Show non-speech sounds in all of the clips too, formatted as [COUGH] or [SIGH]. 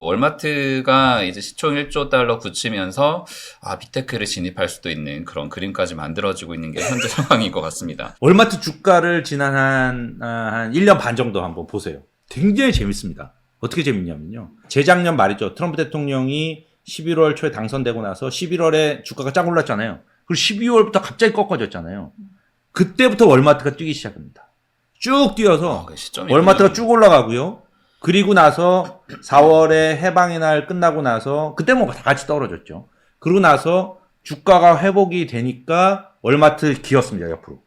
월마트가 이제 시총 1조 달러 굳히면서 아, 빅테크를 진입할 수도 있는 그런 그림까지 만들어지고 있는 게 현재 [LAUGHS] 상황인 것 같습니다. 월마트 주가를 지난 한, 아, 한 1년 반 정도 한번 보세요. 굉장히 재밌습니다. 어떻게 재밌냐면요. 재작년 말이죠. 트럼프 대통령이 11월 초에 당선되고 나서 11월에 주가가 쫙 올랐잖아요. 그리고 12월부터 갑자기 꺾어졌잖아요. 그때부터 월마트가 뛰기 시작합니다. 쭉 뛰어서 아, 월마트가 쭉 올라가고요. 그리고 나서 4월에 해방의 날 끝나고 나서 그때 뭐 다 같이 떨어졌죠. 그러고 나서 주가가 회복이 되니까 월마트 기었습니다 옆으로.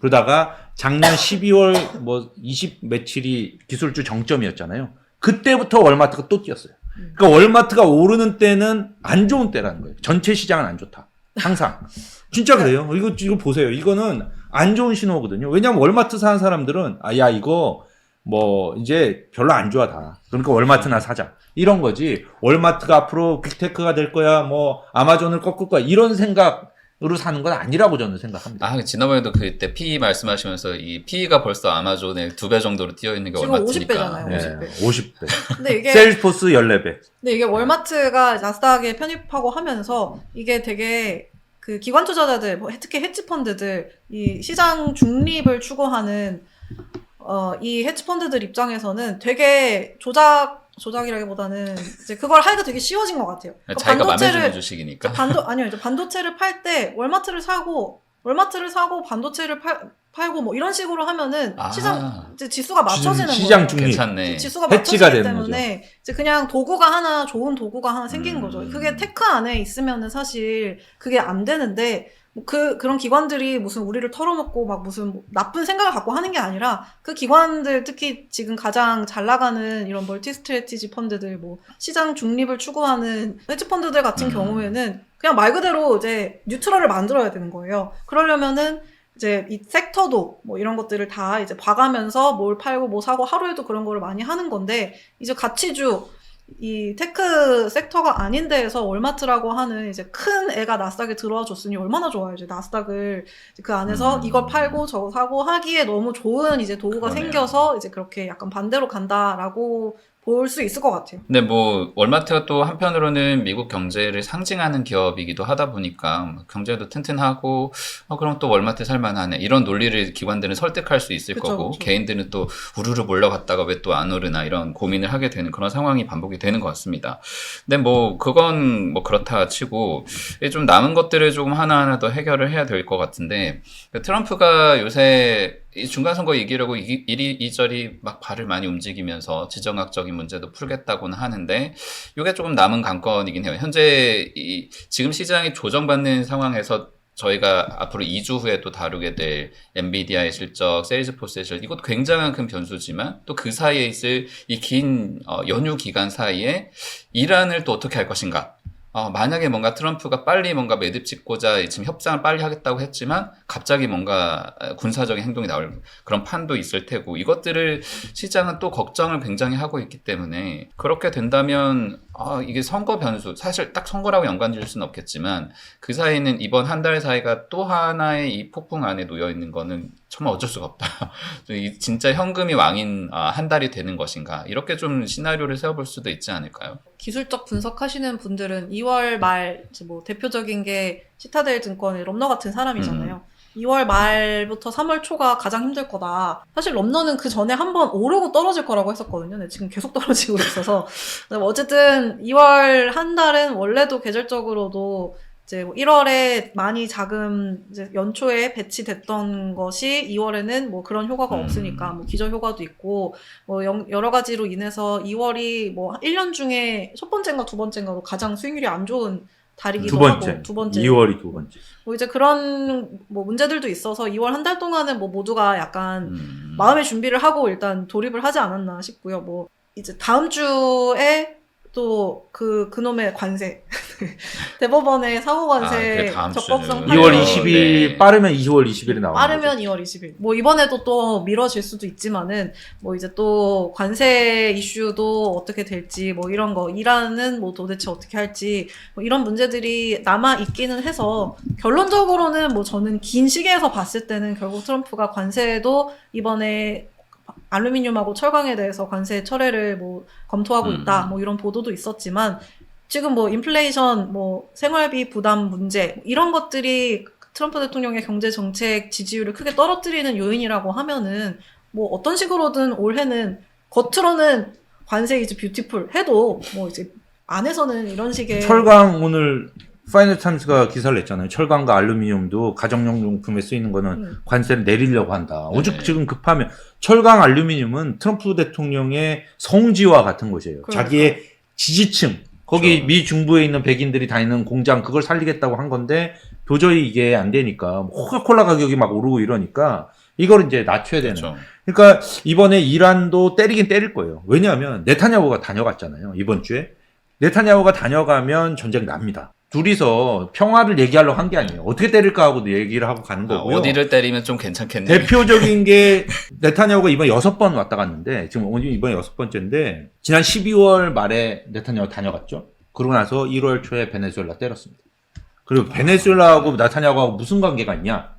그러다가 작년 12월 뭐 20 며칠이 기술주 정점이었잖아요. 그때부터 월마트가 또 뛰었어요. 그러니까 월마트가 오르는 때는 안 좋은 때라는 거예요. 전체 시장은 안 좋다. 항상. 진짜 그래요. 이거 이거 보세요. 이거는 안 좋은 신호거든요. 왜냐하면 월마트 사는 사람들은 아 야 이거 뭐 이제 별로 안 좋아 다. 그러니까 월마트나 사자. 이런 거지. 월마트가 앞으로 빅테크가 될 거야. 뭐 아마존을 꺾을 거야. 이런 생각으로 사는 건 아니라고 저는 생각합니다. 아, 지난번에도 그때 PE 말씀하시면서 이 PE가 벌써 아마존의 두 배 정도로 뛰어 있는 게 지금 월마트니까. 50배잖아요. 네, 50배. 50배. 근데 이게 세일스포스 14배. 근데 이게 월마트가 나스닥에 편입하고 하면서 이게 되게 그 기관 투자자들, 뭐 특히 헤지 펀드들 이 시장 중립을 추구하는 어, 이 헤지 펀드들 입장에서는 되게 조작 조작이라기보다는 이제 그걸 하기가 되게 쉬워진 것 같아요. 그러니까 자기가 맘에 반도체를 드는 주식이니까. 반도 아니요 이제 반도체를 팔 때 월마트를 사고 월마트를 사고 반도체를 팔, 팔고 뭐 이런 식으로 하면은 아. 시장 이제 지수가 맞춰지는 시장 거예요. 중립. 괜찮네. 지수가 해치가 맞춰지기 되는 때문에 이제 그냥 도구가 하나 좋은 도구가 하나 생기는 음. 거죠. 그게 테크 안에 있으면은 사실 그게 안 되는데 뭐 그 그런 기관들이 무슨 우리를 털어먹고 막 무슨 뭐 나쁜 생각을 갖고 하는 게 아니라 그 기관들 특히 지금 가장 잘 나가는 이런 멀티 스트레티지 펀드들 뭐 시장 중립을 추구하는 헤지 펀드들 같은 음. 경우에는 그냥 말 그대로 이제 뉴트럴을 만들어야 되는 거예요. 그러려면은 이제 이 섹터도 뭐 이런 것들을 다 이제 봐가면서 뭘 팔고 뭐 사고 하루에도 그런 거를 많이 하는 건데 이제 가치주 이 테크 섹터가 아닌 데에서 월마트라고 하는 이제 큰 애가 나스닥에 들어와 줬으니 얼마나 좋아요. 이제 나스닥을 이제 그 안에서 음. 이걸 팔고 저거 사고 하기에 너무 좋은 이제 도구가 그러네요. 생겨서 이제 그렇게 약간 반대로 간다라고 볼수 있을 것 같아요. 근데 뭐 월마트가 또 한편으로는 미국 경제를 상징하는 기업이기도 하다 보니까 뭐 경제도 튼튼하고 어 그럼 또 월마트 살만하네 이런 논리를 기관들은 설득할 수 있을 그쵸, 거고 그쵸. 개인들은 또 우르르 몰려갔다가 왜 또 안 오르나 이런 고민을 하게 되는 그런 상황이 반복이 되는 것 같습니다. 근데 뭐 그건 뭐 그렇다 치고 이좀 남은 것들을 조금 하나하나 더 해결을 해야 될 것 같은데 그 트럼프가 요새 이 중간 선거 이기려고 이- 이리 이저리 막 발을 많이 움직이면서 지정학적인 문제도 풀겠다고는 하는데 이게 조금 남은 관건이긴 해요. 현재 이 지금 시장이 조정받는 상황에서 저희가 앞으로 2주 후에 또 다루게 될 엔비디아의 실적, 세일즈포스의 실적, 이것도 굉장한 큰 변수지만 또 그 사이에 있을 이 긴 연휴 기간 사이에 이란을 또 어떻게 할 것인가. 어, 만약에 뭔가 트럼프가 빨리 뭔가 매듭 짓고자 지금 협상을 빨리 하겠다고 했지만 갑자기 뭔가 어, 군사적인 행동이 나올 그런 판도 있을 테고 이것들을 시장은 또 걱정을 굉장히 하고 있기 때문에 그렇게 된다면 아, 이게 선거 변수 사실 딱 선거라고 연관질 수는 없겠지만 그 사이는 이번 한 달 사이가 또 하나의 이 폭풍 안에 놓여 있는 거는 정말 어쩔 수가 없다. [LAUGHS] 이 진짜 현금이 왕인 아, 한 달이 되는 것인가 이렇게 좀 시나리오를 세워볼 수도 있지 않을까요? 기술적 분석하시는 분들은 2월 말 뭐 대표적인 게 시타델 증권의 럼너 같은 사람이잖아요. 2월 말부터 3월 초가 가장 힘들 거다. 사실 럼너는 그 전에 한 번 오르고 떨어질 거라고 했었거든요. 지금 계속 [LAUGHS] 떨어지고 있어서. 어쨌든 2월 한 달은 원래도 계절적으로도 이제 뭐 1월에 많이 자금 이제 연초에 배치됐던 것이 2월에는 뭐 그런 효과가 음. 없으니까 뭐 기저 효과도 있고 뭐 영- 여러 가지로 인해서 2월이 뭐 1년 중에 첫 번째인가 두 번째인가로 가장 수익률이 안 좋은 달이기도 두 번째. 하고 두 번째 2월이 두 번째. 뭐 이제 그런 뭐 문제들도 있어서 2월 한 달 동안은 뭐 모두가 약간 음. 마음의 준비를 하고 일단 돌입을 하지 않았나 싶고요. 뭐 이제 다음 주에 또 그 그놈의 관세 [LAUGHS] 대법원의 사고 아, 관세 다음 적법성 주는. 판결 2월 네. 20일 빠르면 2월 20일에 나오는 빠르면 2월 20일. 뭐 이번에도 또 미뤄질 수도 있지만은 뭐 이제 또 관세 이슈도 어떻게 될지 뭐 이런 거 이란은 뭐 도대체 어떻게 할지 뭐 이런 문제들이 남아 있기는 해서 결론적으로는 뭐 저는 긴 시기에서 봤을 때는 결국 트럼프가 관세도 이번에 알루미늄하고 철강에 대해서 관세 철회를 뭐 검토하고 음. 있다. 뭐 이런 보도도 있었지만 지금 뭐 인플레이션, 뭐 생활비 부담 문제 이런 것들이 트럼프 대통령의 경제 정책 지지율을 크게 떨어뜨리는 요인이라고 하면은 뭐 어떤 식으로든 올해는 겉으로는 관세 이제 뷰티풀 해도 뭐 이제 안에서는 이런 식의 철강 오늘 파이널 타임스가 기사를 냈잖아요. 철강과 알루미늄도 가정용 용품에 쓰이는 거는 음. 관세를 내리려고 한다. 오죽 네. 지금 급하면 철강 알루미늄은 트럼프 대통령의 성지와 같은 곳이에요. 그러니까. 자기의 지지층 거기 그렇죠. 미 중부에 있는 백인들이 다니는 공장 그걸 살리겠다고 한 건데 도저히 이게 안 되니까 코카콜라 가격이 막 오르고 이러니까 이걸 이제 낮춰야 되는. 그렇죠. 그러니까 이번에 이란도 때리긴 때릴 거예요. 왜냐하면 네타냐후가 다녀갔잖아요. 이번 주에 네타냐후가 다녀가면 전쟁 납니다. 둘이서 평화를 얘기하려고 한 게 아니에요. 어떻게 때릴까 하고도 얘기를 하고 가는 아, 거고요. 어디를 때리면 좀 괜찮겠네. 대표적인 게 [LAUGHS] 네타냐후가 이번 여섯 번 왔다 갔는데 지금 오늘 이번 여섯 번째인데 지난 12월 말에 네타냐후 다녀갔죠. 그러고 나서 1월 초에 베네수엘라 때렸습니다. 그리고 베네수엘라하고 네타냐후하고 무슨 관계가 있냐?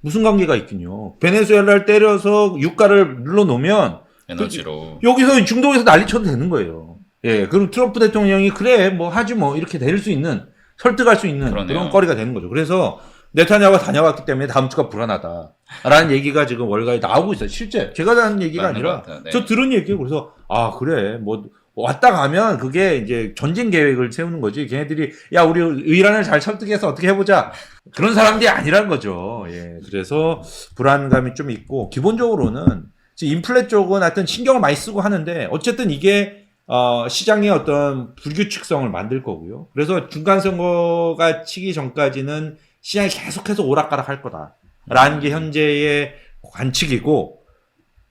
무슨 관계가 있긴요. 베네수엘라를 때려서 유가를 눌러놓으면 에너지로. 여기서 중동에서 난리 쳐도 되는 거예요. 예, 그럼 트럼프 대통령이 그래 뭐 하지 뭐 이렇게 될 수 있는 설득할 수 있는 그러네요. 그런 거리가 되는 거죠. 그래서 네타냐후가 다녀갔기 때문에 다음 주가 불안하다라는 얘기가 지금 월가에 나오고 있어요. 실제 제가 하는 얘기가 아니라. 네. 저 들은 얘기예요. 그래서 아 그래 뭐 왔다 가면 그게 이제 전쟁 계획을 세우는 거지. 걔네들이 야 우리 이란을 잘 설득해서 어떻게 해보자 그런 사람들이 아니란 거죠. 예, 그래서 불안감이 좀 있고 기본적으로는 지금 인플레 쪽은 하여튼 신경을 많이 쓰고 하는데 어쨌든 이게 어, 시장의 어떤 불규칙성을 만들 거고요. 그래서 중간 선거가 치기 전까지는 시장이 계속해서 오락가락 할 거다라는 게 현재의 관측이고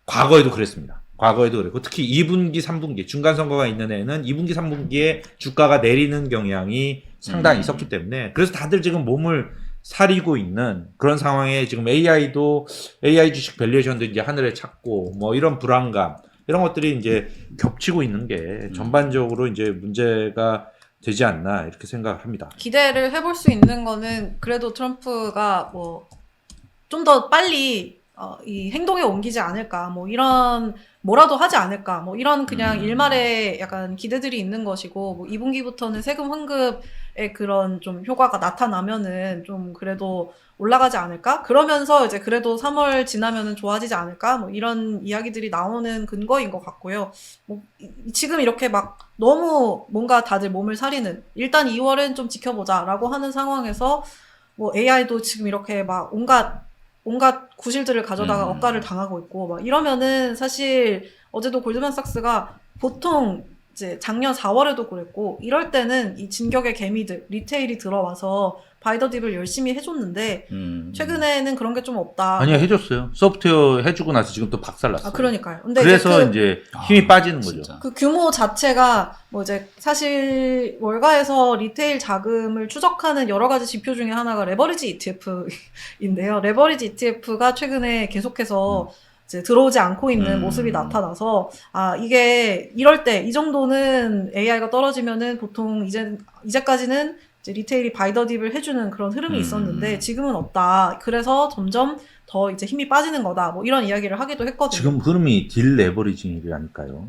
과거에도 그랬습니다. 과거에도 그랬고 특히 2분기, 3분기 중간 선거가 있는 해에는 2분기, 3분기에 주가가 내리는 경향이 상당히 음. 있었기 때문에 그래서 다들 지금 몸을 사리고 있는 그런 상황에 지금 AI도 AI 주식 밸류에이션도 이제 하늘에 찾고 뭐 이런 불안감 이런 것들이 이제 겹치고 있는 게 전반적으로 이제 문제가 되지 않나 이렇게 생각합니다. 기대를 해볼 수 있는 거는 그래도 트럼프가 뭐 좀 더 빨리 어, 이 행동에 옮기지 않을까 뭐 이런 뭐라도 하지 않을까 뭐 이런 그냥 음. 일말의 약간 기대들이 있는 것이고 뭐 2분기부터는 세금 환급의 그런 좀 효과가 나타나면은 좀 그래도 올라가지 않을까? 그러면서 이제 그래도 3월 지나면은 좋아지지 않을까? 뭐 이런 이야기들이 나오는 근거인 것 같고요. 뭐 이- 지금 이렇게 막 너무 뭔가 다들 몸을 사리는 일단 2월은 좀 지켜보자라고 하는 상황에서 뭐 AI도 지금 이렇게 막 온갖 온갖 구실들을 가져다가 음. 억가를 당하고 있고 막 이러면은 사실 어제도 골드만삭스가 보통 이제 작년 4월에도 그랬고 이럴 때는 이 진격의 개미들 리테일이 들어와서 바이더딥을 열심히 해줬는데 음. 최근에는 그런 게 좀 없다. 아니야 해줬어요. 소프트웨어 해주고 나서 지금 또 박살났어요. 아, 그러니까요. 근데 그래서 이제 그, 이제 아, 힘이 빠지는 거죠. 진짜. 그 규모 자체가 뭐 이제 사실 월가에서 리테일 자금을 추적하는 여러 가지 지표 중에 하나가 레버리지 ETF인데요. [LAUGHS] 레버리지 ETF가 최근에 계속해서 이제 들어오지 않고 있는 음. 모습이 나타나서 아 이게 이럴 때 이 정도는 AI가 떨어지면은 보통 이제 이제까지는 이제 리테일이 바이더딥을 해주는 그런 흐름이 음. 있었는데 지금은 없다. 그래서 점점 더 이제 힘이 빠지는 거다. 뭐 이런 이야기를 하기도 했거든요. 지금 흐름이 딜 레버리징이라니까요.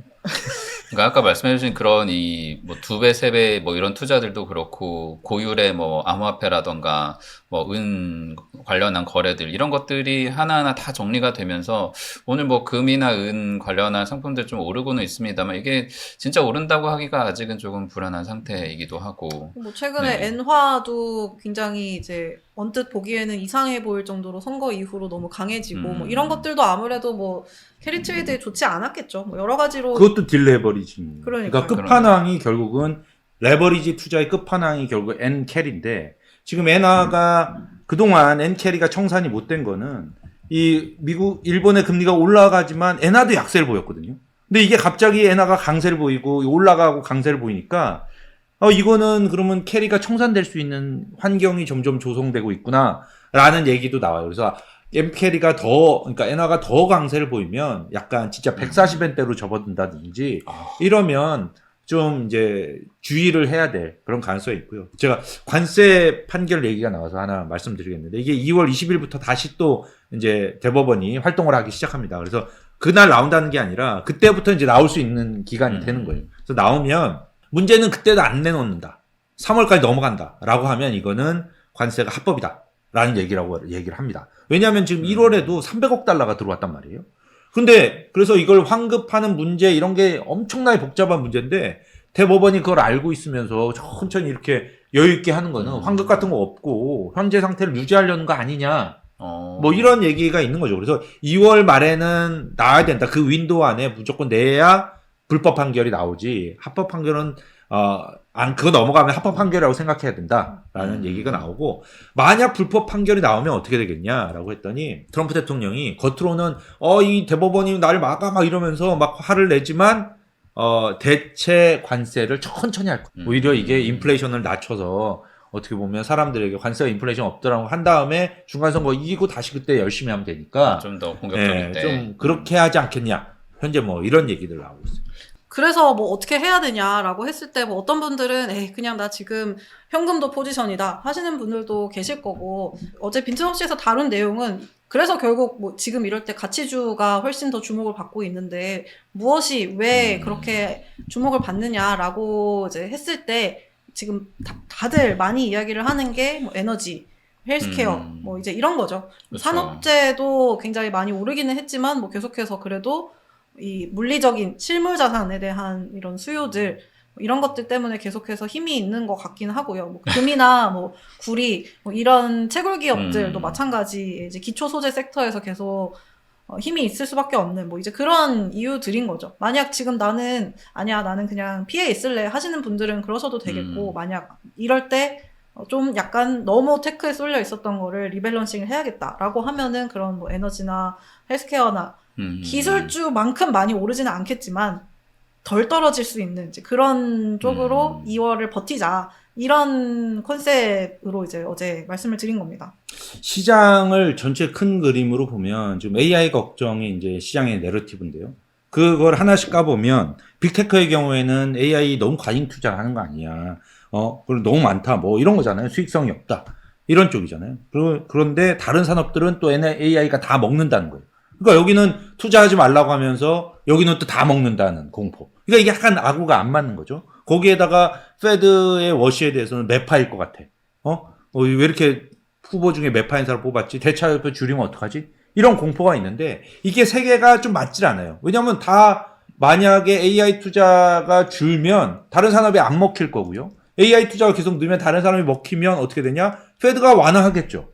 그러니까 아까 말씀해주신 그런 이 뭐 두 배, 세 배 뭐 이런 투자들도 그렇고 고율의 뭐 암호화폐라던가 뭐 은 관련한 거래들 이런 것들이 하나하나 다 정리가 되면서 오늘 뭐 금이나 은 관련한 상품들 좀 오르고는 있습니다만 이게 진짜 오른다고 하기가 아직은 조금 불안한 상태이기도 하고 뭐 최근에 네. 엔화도 굉장히 이제 언뜻 보기에는 이상해 보일 정도로 선거 이후로 너무 강해지고 음. 뭐 이런 것들도 아무래도 뭐 캐리 트레이드에 좋지 않았겠죠. 뭐 여러 가지로 그것도 딜 레버리징. 그러니까요. 그러니까 끝판왕이 결국은 레버리지 투자의 끝판왕이 결국 N 캐리인데 지금 엔화가 그동안 N 캐리가 청산이 못 된 거는 이 미국 일본의 금리가 올라가지만 엔화도 약세를 보였거든요. 근데 이게 갑자기 엔화가 강세를 보이고 올라가고 강세를 보이니까 어 이거는 그러면 캐리가 청산될 수 있는 환경이 점점 조성되고 있구나라는 얘기도 나와요. 그래서 M 캐리가 더 그러니까 엔화가 더 강세를 보이면 약간 진짜 140엔대로 접어든다든지 아, 이러면 좀 이제 주의를 해야 될 그런 가능성이 있고요. 제가 관세 판결 얘기가 나와서 하나 말씀드리겠는데 이게 2월 20일부터 다시 또 이제 대법원이 활동을 하기 시작합니다. 그래서 그날 나온다는 게 아니라 그때부터 이제 나올 수 있는 기간이 음. 되는 거예요. 그래서 나오면 문제는 그때도 안 내놓는다. 3월까지 넘어간다라고 하면 이거는 관세가 합법이다라는 얘기라고 얘기를 합니다. 왜냐하면 지금 음. 1월에도 300억 달러가 들어왔단 말이에요. 근데 그래서 이걸 환급하는 문제 이런 게 엄청나게 복잡한 문제인데 대법원이 그걸 알고 있으면서 천천히 이렇게 여유 있게 하는 거는 음. 환급 같은 거 없고 현재 상태를 유지하려는 거 아니냐. 어. 뭐 이런 얘기가 있는 거죠. 그래서 2월 말에는 나와야 된다. 그 윈도우 안에 무조건 내야 불법 판결이 나오지. 합법 판결은 어 안 그거 넘어가면 합법 판결이라고 생각해야 된다라는 음. 얘기가 나오고 만약 불법 판결이 나오면 어떻게 되겠냐라고 했더니 트럼프 대통령이 겉으로는 어 이 대법원이 나를 막아 막 이러면서 막 화를 내지만 어 대체 관세를 천천히 할 거야. 음. 오히려 이게 인플레이션을 낮춰서 어떻게 보면 사람들에게 관세가 인플레이션 없더라고 한 다음에 중간선거 이기고 다시 그때 열심히 하면 되니까 좀 더 공격적일 예, 때. 좀 그렇게 하지 않겠냐. 현재 뭐 이런 얘기들 나오고 있어요. 그래서 뭐 어떻게 해야 되냐라고 했을 때 뭐 어떤 분들은 에이 그냥 나 지금 현금도 포지션이다 하시는 분들도 계실 거고 어제 빈틈없이에서 다룬 내용은 그래서 결국 뭐 지금 이럴 때 가치주가 훨씬 더 주목을 받고 있는데 무엇이 왜 음. 그렇게 주목을 받느냐라고 이제 했을 때 지금 다, 다들 많이 이야기를 하는 게 뭐 에너지, 헬스케어 음. 뭐 이제 이런 거죠. 그렇죠. 산업재도 굉장히 많이 오르기는 했지만 뭐 계속해서 그래도 이 물리적인 실물 자산에 대한 이런 수요들 뭐 이런 것들 때문에 계속해서 힘이 있는 것 같긴 하고요. 뭐 금이나 뭐 구리 뭐 이런 채굴 기업들도 음. 마찬가지 이제 기초 소재 섹터에서 계속 어, 힘이 있을 수밖에 없는 뭐 이제 그런 이유들인 거죠. 만약 지금 나는 아니야 나는 그냥 피해 있을래 하시는 분들은 그러셔도 되겠고 음. 만약 이럴 때 어, 좀 약간 너무 테크에 쏠려 있었던 거를 리밸런싱을 해야겠다라고 하면은 그런 뭐 에너지나 헬스케어나 음. 기술주만큼 많이 오르지는 않겠지만 덜 떨어질 수 있는 이제 그런 쪽으로 음. 2월을 버티자 이런 컨셉으로 이제 어제 말씀을 드린 겁니다. 시장을 전체 큰 그림으로 보면 지금 AI 걱정이 이제 시장의 내러티브인데요. 그걸 하나씩 까보면 빅테크의 경우에는 AI 너무 과잉 투자하는 거 아니야. 어, 그리고 너무 많다. 뭐 이런 거잖아요. 수익성이 없다. 이런 쪽이잖아요. 그런데 다른 산업들은 또 AI가 다 먹는다는 거예요. 그러니까 여기는 투자하지 말라고 하면서 여기는 또 다 먹는다는 공포. 그러니까 이게 약간 아구가 안 맞는 거죠. 거기에다가 페드의 워시에 대해서는 매파일 것 같아. 어? 어, 왜 이렇게 후보 중에 매파인 사람 뽑았지? 대차협회 줄이면 어떡하지? 이런 공포가 있는데 이게 세계가 좀 맞질 않아요. 왜냐하면 다 만약에 AI 투자가 줄면 다른 산업이 안 먹힐 거고요. AI 투자가 계속 늘면 다른 사람이 먹히면 어떻게 되냐? 페드가 완화하겠죠.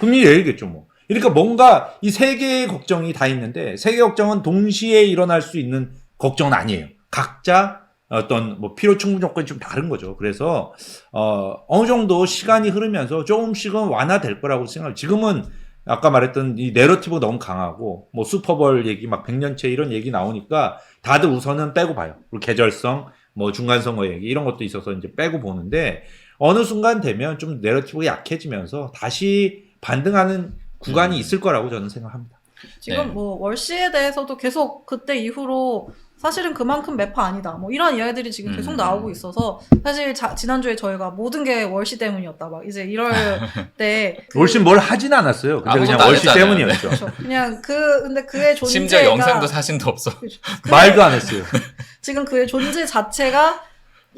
금리 내리겠죠, 뭐. 그러니까 뭔가 이 세 개의 걱정이 다 있는데 세개 걱정은 동시에 일어날 수 있는 걱정은 아니에요. 각자 어떤 뭐 필요 충분 조건이 좀 다른 거죠. 그래서 어 어느 정도 시간이 흐르면서 조금씩은 완화될 거라고 생각. 지금은 아까 말했던 이 내러티브가 너무 강하고 뭐 슈퍼볼 얘기 막 100년째 이런 얘기 나오니까 다들 우선은 빼고 봐요. 그리고 계절성 뭐 중간 선거 얘기 이런 것도 있어서 이제 빼고 보는데 어느 순간 되면 좀 내러티브가 약해지면서 다시 반등하는 구간이 음. 있을 거라고 저는 생각합니다. 지금 네. 뭐 월시에 대해서도 계속 그때 이후로 사실은 그만큼 매파 아니다. 뭐 이런 이야기들이 지금 계속 음. 나오고 있어서 사실 자- 지난주에 저희가 모든 게 월시 때문이었다. 막 이제 이럴 [LAUGHS] 때 그- 월신 뭘 하진 않았어요. 근데 아무것도 그냥 안 월시 했잖아요. 때문이었죠. 그렇죠. 그냥 그 근데 그의 존재가 심지어 영상도 사진도 없어. 말도 안 했어요. [LAUGHS] 지금 그의 존재 자체가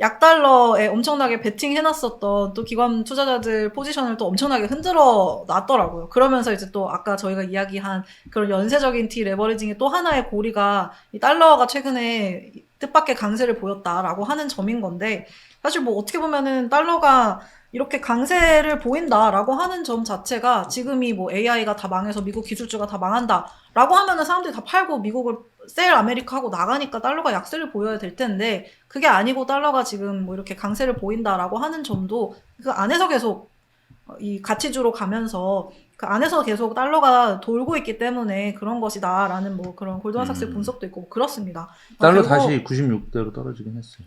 약달러에 엄청나게 베팅해놨었던 또 기관 투자자들 포지션을 또 엄청나게 흔들어 놨더라고요. 그러면서 이제 또 아까 저희가 이야기한 그런 연쇄적인 티 레버리징의 또 하나의 고리가 이 달러가 최근에 뜻밖의 강세를 보였다라고 하는 점인 건데 사실 뭐 어떻게 보면은 달러가 이렇게 강세를 보인다라고 하는 점 자체가 지금이 뭐 AI가 다 망해서 미국 기술주가 다 망한다라고 하면은 사람들이 다 팔고 미국을 셀 아메리카 하고 나가니까 달러가 약세를 보여야 될 텐데 그게 아니고 달러가 지금 뭐 이렇게 강세를 보인다라고 하는 점도 그 안에서 계속 이 가치주로 가면서 그 안에서 계속 달러가 돌고 있기 때문에 그런 것이다라는 뭐 그런 골드만삭스의 음. 분석도 있고 그렇습니다. 달러 그리고 다시 96대로 떨어지긴 했어요.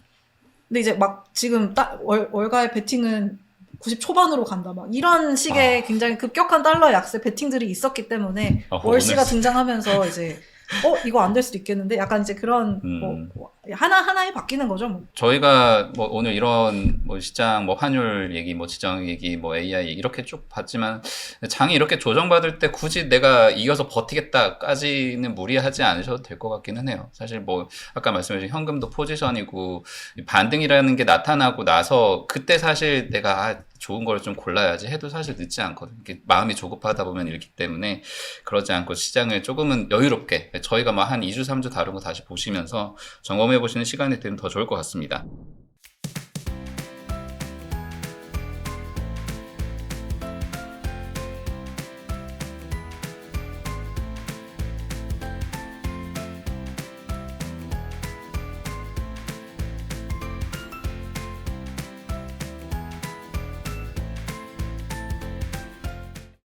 근데 이제 막 지금 따, 월, 월가의 베팅은 90 초반으로 간다 막 이런 식의 굉장히 급격한 달러 약세 베팅들이 있었기 때문에 어허, 월시가 등장하면서 이제 어 이거 안 될 수도 있겠는데 약간 이제 그런 음. 뭐, 뭐 하나 하나에 바뀌는 거죠. 뭐. 저희가 뭐 오늘 이런 뭐 시장 뭐 환율 얘기 뭐 지정 얘기 뭐 AI 이렇게 쭉 봤지만 장이 이렇게 조정받을 때 굳이 내가 이겨서 버티겠다까지는 무리하지 않으셔도 될 것 같기는 해요. 사실 뭐 아까 말씀하신 현금도 포지션이고 반등이라는 게 나타나고 나서 그때 사실 내가 아, 좋은 걸 좀 골라야지 해도 사실 늦지 않거든요. 이렇게 마음이 조급하다 보면 이렇기 때문에 그러지 않고 시장을 조금은 여유롭게 저희가 뭐한 2주, 3주 다른 거 다시 보시면서 점검 해 보시는 시간이 되면 더 좋을 것 같습니다.